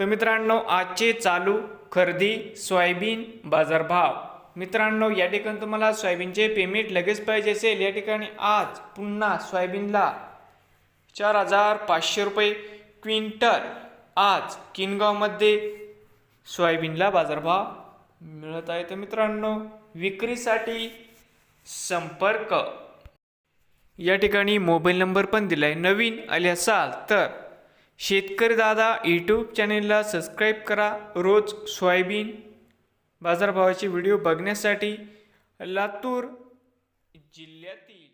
तर मित्रांनो आजचे चालू खरेदी सोयाबीन बाजारभाव. मित्रांनो या ठिकाणी तुम्हाला सोयाबीनचे पेमेंट लगेच पाहिजे असेल. या ठिकाणी आज पुन्हा सोयाबीनला चार हजार पाचशे रुपये क्विंटल आज किनगावमध्ये सोयाबीनला बाजारभाव मिळत आहे. तर मित्रांनो विक्रीसाठी संपर्क. या ठिकाणी मोबाईल नंबर पण दिला आहे नवीन आले असाल तर शेतकरी दादा यूट्यूब चॅनेलला सबस्क्राईब करा. रोज सोयाबीन बाजारभावाचे व्हिडिओ बघण्यासाठी लातूर जिल्ह्यातील